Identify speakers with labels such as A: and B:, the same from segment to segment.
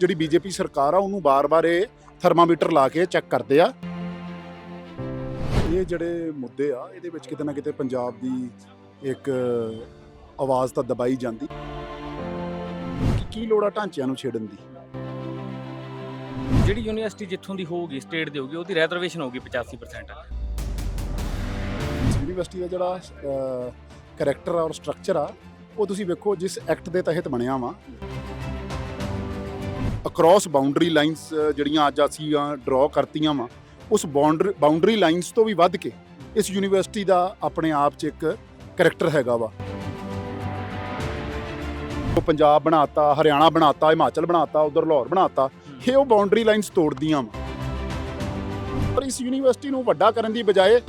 A: ਜਿਹੜੀ ਬੀਜੇਪੀ ਸਰਕਾਰ ਆ ਉਹਨੂੰ ਬਾਰ-ਬਾਰ ਇਹ ਥਰਮਾਮੀਟਰ ਲਾ ਕੇ ਚੈੱਕ ਕਰਦੇ ਆ। ਇਹ ਜਿਹੜੇ ਮੁੱਦੇ ਆ ਇਹਦੇ ਵਿੱਚ ਕਿਤੇ ਨਾ ਕਿਤੇ ਪੰਜਾਬ ਦੀ ਇੱਕ ਆਵਾਜ਼ ਤਾਂ ਦਬਾਈ ਜਾਂਦੀ। ਕਿ ਲੋੜ ਆ ਢਾਂਚਿਆਂ ਨੂੰ ਛੇੜਨ ਦੀ?
B: ਜਿਹੜੀ ਯੂਨੀਵਰਸਿਟੀ ਜਿੱਥੋਂ ਦੀ ਹੋਊਗੀ ਸਟੇਟ ਦੀ ਹੋਊਗੀ ਉਹਦੀ ਰਿਜ਼ਰਵੇਸ਼ਨ ਹੋਊਗੀ 85%
A: ਯੂਨੀਵਰਸਿਟੀ ਦਾ ਜਿਹੜਾ ਕੈਰੈਕਟਰ ਆ ਔਰ ਸਟਰਕਚਰ ਆ ਉਹ ਤੁਸੀਂ ਵੇਖੋ ਜਿਸ ਐਕਟ ਦੇ ਤਹਿਤ ਬਣਿਆ ਵਾ ਅਕ੍ਰੋਸ ਬਾਉਂਡਰੀ ਲਾਈਨਸ ਜਿਹੜੀਆਂ ਅੱਜ ਅਸੀਂ ਡਰਾ ਕਰਤੀਆਂ ਵਾ, ਉਸ ਬਾਉਂਡਰੀ ਬਾਉਂਡਰੀ ਲਾਈਨਸ ਤੋਂ ਵੀ ਵੱਧ ਕੇ ਇਸ ਯੂਨੀਵਰਸਿਟੀ ਦਾ ਆਪਣੇ ਆਪ 'ਚ ਇੱਕ ਕੈਰੈਕਟਰ ਹੈਗਾ ਵਾ। ਉਹ ਪੰਜਾਬ ਬਣਾਤਾ, ਹਰਿਆਣਾ ਬਣਾਤਾ, ਹਿਮਾਚਲ ਬਣਾਤਾ, ਉਧਰ ਲਾਹੌਰ ਬਣਾਤਾ, ਇਹ ਉਹ ਬਾਉਂਡਰੀ ਲਾਈਨਸ ਤੋੜਦੀਆਂ ਵਾ। ਪਰ ਇਸ ਯੂਨੀਵਰਸਿਟੀ ਨੂੰ ਵੱਡਾ ਕਰਨ ਦੀ ਬਜਾਏ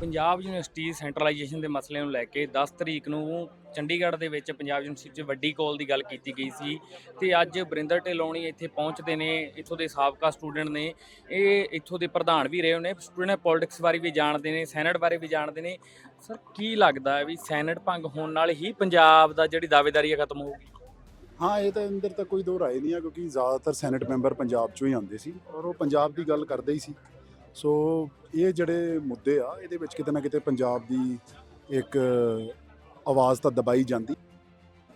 B: ਪੰਜਾਬ ਯੂਨੀਵਰਸਿਟੀ ਸੈਂਟਰਲਾਈਜੇਸ਼ਨ ਦੇ ਮਸਲੇ ਨੂੰ ਲੈ ਕੇ 10 ਤਰੀਕ ਨੂੰ ਚੰਡੀਗੜ੍ਹ ਦੇ ਵਿੱਚ ਪੰਜਾਬ ਯੂਨੀਵਰਸਿਟੀ 'ਚ ਵੱਡੀ ਕਾਲ ਦੀ ਗੱਲ ਕੀਤੀ ਗਈ ਸੀ ਤੇ ਅੱਜ ਬਰਿੰਦਰ ਢਿਲੋਣੀ ਇੱਥੇ ਪਹੁੰਚਦੇ ਨੇ, ਇੱਥੋਂ ਦੇ ਸਾਬਕਾ ਸਟੂਡੈਂਟ ਨੇ, ਇਹ ਇੱਥੋਂ ਦੇ ਪ੍ਰਧਾਨ ਵੀ ਰਹੇ ਨੇ, ਸਟੂਡੈਂਟ ਪੋਲਿਟਿਕਸ ਬਾਰੇ ਵੀ ਜਾਣਦੇ ਨੇ, ਸੈਨੇਟ ਬਾਰੇ ਵੀ ਜਾਣਦੇ ਨੇ। ਸਰ, ਕੀ ਲੱਗਦਾ ਹੈ ਵੀ ਸੈਨੇਟ ਭੰਗ ਹੋਣ ਨਾਲ ਹੀ ਪੰਜਾਬ ਦਾ ਜਿਹੜੀ ਦਾਅਵੇਦਾਰੀ ਹੈ ਖਤਮ ਹੋਊਗੀ?
A: ਹਾਂ, ਇਹ ਤਾਂ ਅੰਦਰ ਤਾਂ ਕੋਈ ਦੋ ਰਾਏ ਨਹੀਂ ਆ ਕਿਉਂਕਿ ਜ਼ਿਆਦਾਤਰ ਸੈਨੇਟ ਮੈਂਬਰ ਪੰਜਾਬ ਚੋਂ ਹੀ ਆਉਂਦੇ ਸੀ ਔਰ ਉਹ ਪੰਜਾਬ ਦੀ ਗੱਲ ਕਰਦੇ ਹੀ ਸੀ। ਸੋ ਇਹ ਜਿਹੜੇ ਮੁੱਦੇ ਆ, ਇਹਦੇ ਵਿੱਚ ਕਿਤੇ ਨਾ ਕਿਤੇ ਪੰਜਾਬ ਦੀ ਇੱਕ ਆਵਾਜ਼ ਤਾਂ ਦਬਾਈ ਜਾਂਦੀ।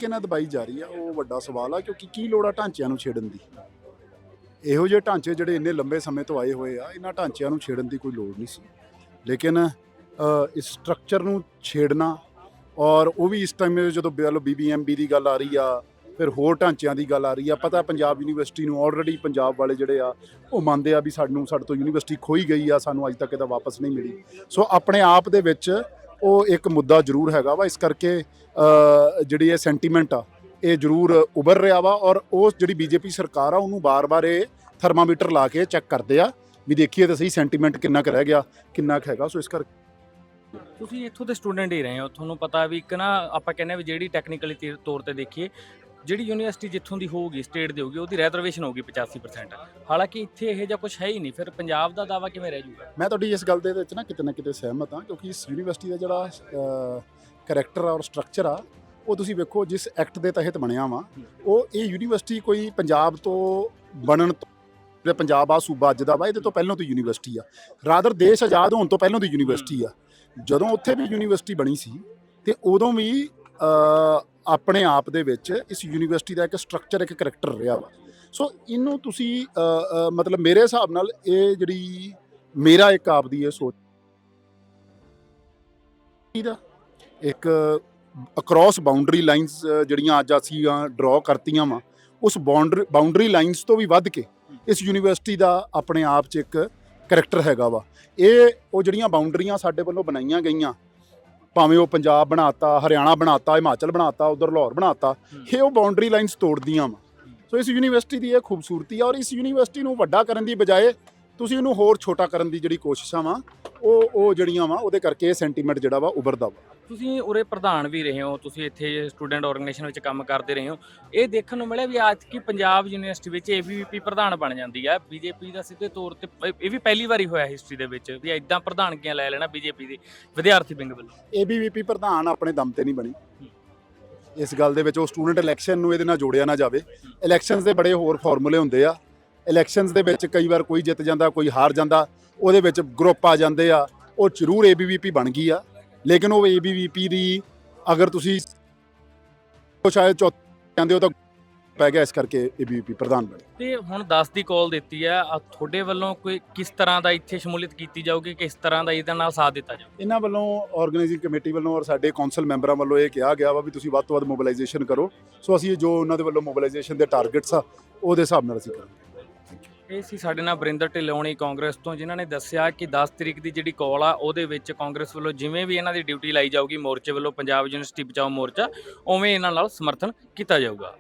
A: ਕਿਹਨਾਂ ਦਬਾਈ ਜਾ ਰਹੀ ਆ, ਉਹ ਵੱਡਾ ਸਵਾਲ ਆ, ਕਿਉਂਕਿ ਕੀ ਲੋੜ ਆ ਢਾਂਚਿਆਂ ਨੂੰ ਛੇੜਨ ਦੀ? ਇਹੋ ਜਿਹੇ ਢਾਂਚੇ ਜਿਹੜੇ ਇੰਨੇ ਲੰਬੇ ਸਮੇਂ ਤੋਂ ਆਏ ਹੋਏ ਆ, ਇਹਨਾਂ ਢਾਂਚਿਆਂ ਨੂੰ ਛੇੜਨ ਦੀ ਕੋਈ ਲੋੜ ਨਹੀਂ ਸੀ। ਲੇਕਿਨ ਇਸ ਸਟਰਕਚਰ ਨੂੰ ਛੇੜਨਾ ਔਰ ਉਹ ਵੀ ਇਸ ਟਾਈਮ ਜਦੋਂ ਬੀਬੀਐਮਬੀ ਦੀ ਗੱਲ ਆ ਰਹੀ ਆ ਫਿਰ ਹੋਰ ਢਾਂਚਿਆਂ ਦੀ ਗੱਲ ਆ ਰਹੀ ਆ। ਪਤਾ ਪੰਜਾਬ ਯੂਨੀਵਰਸਿਟੀ ਨੂੰ ਆਲਰੇਡੀ ਪੰਜਾਬ ਵਾਲੇ ਜਿਹੜੇ ਆ, ਉਹ ਮੰਨਦੇ ਆ ਵੀ ਸਾਨੂੰ, ਸਾਡੇ ਤੋਂ ਯੂਨੀਵਰਸਿਟੀ ਖੋਈ ਗਈ ਆ, ਸਾਨੂੰ ਅੱਜ ਤੱਕ ਇਹਦਾ ਵਾਪਸ ਨਹੀਂ ਮਿਲੀ। ਸੋ ਆਪਣੇ ਆਪ ਦੇ ਵਿੱਚ ਉਹ ਇੱਕ ਮੁੱਦਾ ਜ਼ਰੂਰ ਹੈਗਾ ਵਾ, ਇਸ ਕਰਕੇ ਜਿਹੜੀ ਇਹ ਸੈਂਟੀਮੈਂਟ ਆ, ਇਹ ਜ਼ਰੂਰ ਉਭਰ ਰਿਹਾ ਵਾ ਔਰ ਉਸ ਜਿਹੜੀ ਬੀਜੇਪੀ ਸਰਕਾਰ ਆ, ਉਹਨੂੰ ਬਾਰ-ਬਾਰ ਇਹ ਥਰਮਾਮੀਟਰ ਲਾ ਕੇ ਚੈੱਕ ਕਰਦੇ ਆ ਵੀ ਦੇਖੀਏ ਤਾਂ ਸਹੀ ਸੈਂਟੀਮੈਂਟ ਕਿੰਨਾ ਕੁ ਰਹਿ ਗਿਆ, ਕਿੰਨਾ ਕੁ ਹੈਗਾ। ਸੋ ਇਸ ਕਰਕੇ
B: ਤੁਸੀਂ ਇੱਥੋਂ ਦੇ ਸਟੂਡੈਂਟ ਹੀ ਰਹੇ ਹੋ, ਤੁਹਾਨੂੰ ਪਤਾ ਵੀ ਇੱਕ ਨਾ ਆਪਾਂ ਕਹਿੰਦੇ ਆ ਵੀ ਜਿਹੜੀ ਟੈਕਨੀਕਲੀ ਤੌਰ ਤੇ ਦੇਖੀਏ ਜਿਹੜੀ ਯੂਨੀਵਰਸਿਟੀ ਜਿੱਥੋਂ ਦੀ ਹੋਊਗੀ ਸਟੇਟ ਦੀ ਹੋਊਗੀ, ਉਹਦੀ ਰਿਜ਼ਰਵੇਸ਼ਨ ਹੋਊਗੀ 85% ਹਾਲਾਂਕਿ ਇੱਥੇ ਇਹ ਜਿਹਾ ਕੁਝ ਹੈ ਹੀ ਨਹੀਂ, ਫਿਰ ਪੰਜਾਬ ਦਾ ਦਾਵਾ ਕਿਵੇਂ ਰਹਿ ਜਾਊਗਾ?
A: ਮੈਂ ਤੁਹਾਡੀ ਇਸ ਗੱਲ ਦੇ ਵਿੱਚ ਨਾ ਕਿਤੇ ਨਾ ਕਿਤੇ ਸਹਿਮਤ ਹਾਂ, ਕਿਉਂਕਿ ਇਸ ਯੂਨੀਵਰਸਿਟੀ ਦਾ ਜਿਹੜਾ ਕੈਰੈਕਟਰ ਔਰ ਸਟਰਕਚਰ ਆ, ਉਹ ਤੁਸੀਂ ਵੇਖੋ, ਜਿਸ ਐਕਟ ਦੇ ਤਹਿਤ ਬਣਿਆ ਵਾ, ਉਹ ਇਹ ਯੂਨੀਵਰਸਿਟੀ ਕੋਈ ਪੰਜਾਬ ਤੋਂ ਬਣਨ ਤੋਂ ਜਿਹੜਾ ਪੰਜਾਬ ਆ, ਸੂਬਾ ਅੱਜ ਦਾ ਵਾ, ਇਹਦੇ ਤੋਂ ਪਹਿਲਾਂ ਤੋਂ ਯੂਨੀਵਰਸਿਟੀ ਆ। ਰਾਦਰ ਦੇਸ਼ ਆਜ਼ਾਦ ਹੋਣ ਤੋਂ ਪਹਿਲਾਂ ਦੀ ਯੂਨੀਵਰਸਿਟੀ ਆ। ਜਦੋਂ ਉੱਥੇ ਵੀ ਯੂਨੀਵਰਸਿਟੀ ਬਣੀ ਸੀ, ਤੇ ਉਦੋਂ ਵੀ ਆਪਣੇ ਆਪ ਦੇ ਵਿੱਚ ਇਸ ਯੂਨੀਵਰਸਿਟੀ ਦਾ ਇੱਕ ਸਟਰਕਚਰ ਇੱਕ ਕੈਰੈਕਟਰ ਰਿਹਾ ਵਾ। ਸੋ ਇਹਨੂੰ ਤੁਸੀਂ ਮਤਲਬ ਮੇਰੇ ਹਿਸਾਬ ਨਾਲ ਇਹ ਜਿਹੜੀ ਮੇਰਾ ਇੱਕ ਆਪ ਦੀ ਇਹ ਸੋਚ ਇਹਦਾ ਇੱਕ ਅਕ੍ਰੋਸ ਬਾਉਂਡਰੀ ਲਾਈਨਸ ਜਿਹੜੀਆਂ ਅੱਜ ਅਸੀਂ ਡਰਾ ਕਰਤੀਆਂ ਵਾ, ਉਸ ਬਾਉਂਡਰੀ ਬਾਉਂਡਰੀ ਲਾਈਨਸ ਤੋਂ ਵੀ ਵੱਧ ਕੇ ਇਸ ਯੂਨੀਵਰਸਿਟੀ ਦਾ ਆਪਣੇ ਆਪ 'ਚ ਇੱਕ ਕੈਰੈਕਟਰ ਹੈਗਾ ਵਾ। ਇਹ, ਉਹ ਜਿਹੜੀਆਂ ਬਾਉਂਡਰੀਆਂ ਸਾਡੇ ਵੱਲੋਂ ਬਣਾਈਆਂ ਗਈਆਂ ਭਾਵੇਂ ਉਹ ਪੰਜਾਬ ਬਣਾਤਾ ਹਰਿਆਣਾ ਬਣਾਤਾ ਹਿਮਾਚਲ ਬਣਾਤਾ ਉਧਰ ਲਾਹੌਰ ਬਣਾਤਾ ਇਹ ਉਹ ਬਾਉਂਡਰੀ ਲਾਈਨਸ ਤੋੜਦੀਆਂ ਵਾ। ਸੋ ਇਸ ਯੂਨੀਵਰਸਿਟੀ ਦੀ ਇਹ ਖੂਬਸੂਰਤੀ ਆ ਔਰ ਇਸ ਯੂਨੀਵਰਸਿਟੀ ਨੂੰ ਵੱਡਾ ਕਰਨ ਦੀ ਬਜਾਏ ਤੁਸੀਂ ਇਹਨੂੰ ਹੋਰ ਛੋਟਾ ਕਰਨ ਦੀ ਜਿਹੜੀ ਕੋਸ਼ਿਸ਼ਾਂ ਵਾ ਉਹ ਉਹ ਜਿਹੜੀਆਂ ਵਾ ਉਹਦੇ ਕਰਕੇ ਇਹ ਸੈਂਟੀਮੈਂਟ ਜਿਹੜਾ ਵਾ ਉੱਭਰਦਾ ਵਾ।
B: ਤੁਸੀਂ ਉਰੇ ਪ੍ਰਧਾਨ ਵੀ ਰਹੇ ਹੋ ਤੁਸੀਂ ਇੱਥੇ ਸਟੂਡੈਂਟ ਆਰਗੇਨਾਈਜੇਸ਼ਨ ਵਿੱਚ ਕੰਮ ਕਰਦੇ ਰਹੇ ਹੋ। ਇਹ ਦੇਖਣ ਨੂੰ ਮਿਲਿਆ ਵੀ ਅੱਜ ਕੀ ਪੰਜਾਬ ਯੂਨੀਵਰਸਿਟੀ ਵਿੱਚ ਏਬੀਵੀਪੀ ਪ੍ਰਧਾਨ ਬਣ ਜਾਂਦੀ ਹੈ ਬੀਜੇਪੀ ਦਾ ਸਿੱਧੇ ਤੌਰ ਤੇ ਇਹ- ਵੀ ਪਹਿਲੀ ਵਾਰੀ ਹੋਇਆ ਹਿਸਟਰੀ ਦੇ ਵਿੱਚ ਵੀ ਐਦਾਂ ਪ੍ਰਧਾਨਗੀਆਂ ਲੈ ਲੈਣਾ ਬੀਜੇਪੀ ਦੀ ਵਿਦਿਆਰਥੀ ਵਿੰਗ ਵੱਲੋਂ।
A: ਏਬੀਵੀਪੀ ਪ੍ਰਧਾਨ ਆਪਣੇ ਦਮ ਤੇ ਨਹੀਂ ਬਣੀ। ਇਸ ਗੱਲ ਦੇ ਵਿੱਚ ਉਹ ਸਟੂਡੈਂਟ ਇਲੈਕਸ਼ਨ ਨੂੰ ਇਹਦੇ ਨਾਲ ਜੋੜਿਆ ਨਾ ਜਾਵੇ। ਇਲੈਕਸ਼ਨਸ ਦੇ ਬੜੇ ਹੋਰ ਫਾਰਮੂਲੇ ਹੁੰਦੇ ਆ। ਇਲੈਕਸ਼ਨਸ ਦੇ ਵਿੱਚ ਕਈ ਵਾਰ ਕੋਈ ਜਿੱਤ ਜਾਂਦਾ ਕੋਈ ਹਾਰ ਜਾਂਦਾ ਉਹਦੇ ਵਿੱਚ ਗਰੁੱਪ ਆ ਜਾਂਦੇ ਆ। ਉਹ ਜ਼ਰੂਰ ਏਬੀਵੀਪੀ ਬਣ ਗਈ ਆ। ਲੇਕਿਨ ਉਹ ਏਬੀਵੀਪੀ ਦੀ ਅਗਰ ਤੁਸੀਂ ਸ਼ਾਇਦ ਚੌਥ ਕਹਿੰਦੇ ਹੋ ਤਾਂ ਪੈ ਗਿਆ ਇਸ ਕਰਕੇ ਏਬੀਵੀਪੀ ਪ੍ਰਧਾਨ ਬਣੇ।
B: ਤੇ ਹੁਣ 10 ਦੀ ਕਾਲ ਦਿੱਤੀ ਹੈ ਆ ਤੁਹਾਡੇ ਵੱਲੋਂ ਕੋਈ ਕਿਸ ਤਰ੍ਹਾਂ ਦਾ ਇੱਥੇ ਸ਼ਮੂਲੀਅਤ ਕੀਤੀ ਜਾਊਗੀ ਕਿਸ ਤਰ੍ਹਾਂ ਦਾ ਇਹਦੇ ਨਾਲ ਸਾਥ ਦਿੱਤਾ ਜਾਊਗਾ?
A: ਇਹਨਾਂ ਵੱਲੋਂ ਆਰਗੇਨਾਈਜ਼ਿੰਗ ਕਮੇਟੀ ਵੱਲੋਂ ਔਰ ਸਾਡੇ ਕੌਂਸਲ ਮੈਂਬਰਾਂ ਵੱਲੋਂ ਇਹ ਕਿਹਾ ਗਿਆ ਵਾ ਵੀ ਤੁਸੀਂ ਵੱਧ ਤੋਂ ਵੱਧ ਮੋਬਿਲਾਈਜੇਸ਼ਨ ਕਰੋ। ਸੋ ਅਸੀਂ ਜੋ ਉਹਨਾਂ ਦੇ ਵੱਲੋਂ ਮੋਬਿਲਾਈਜੇਸ਼ਨ ਦੇ ਟਾਰਗੇਟਸ ਆ ਉਹਦੇ ਹਿਸਾਬ ਨਾਲ ਅਸੀਂ ਕਰਾਂਗੇ।
B: ਇਹ ਸੀ ਸਾਡੇ ਨਾਲ ਬਰਿੰਦਰ ਢਿੱਲੋਣੀ ਕਾਂਗਰਸ ਤੋਂ, ਜਿਨ੍ਹਾਂ ਨੇ ਦੱਸਿਆ ਕਿ 10 ਤਰੀਕ ਦੀ ਜਿਹੜੀ ਕਾਲ ਆ, ਉਹਦੇ ਵਿੱਚ ਕਾਂਗਰਸ ਵੱਲੋਂ ਜਿਵੇਂ ਵੀ ਇਹਨਾਂ ਦੀ ਡਿਊਟੀ ਲਾਈ ਜਾਊਗੀ ਮੋਰਚੇ ਵੱਲੋਂ, ਪੰਜਾਬ ਯੂਨੀਵਰਸਿਟੀ ਬਚਾਓ ਮੋਰਚਾ, ਉਵੇਂ ਇਹਨਾਂ ਨਾਲ ਸਮਰਥਨ ਕੀਤਾ ਜਾਊਗਾ।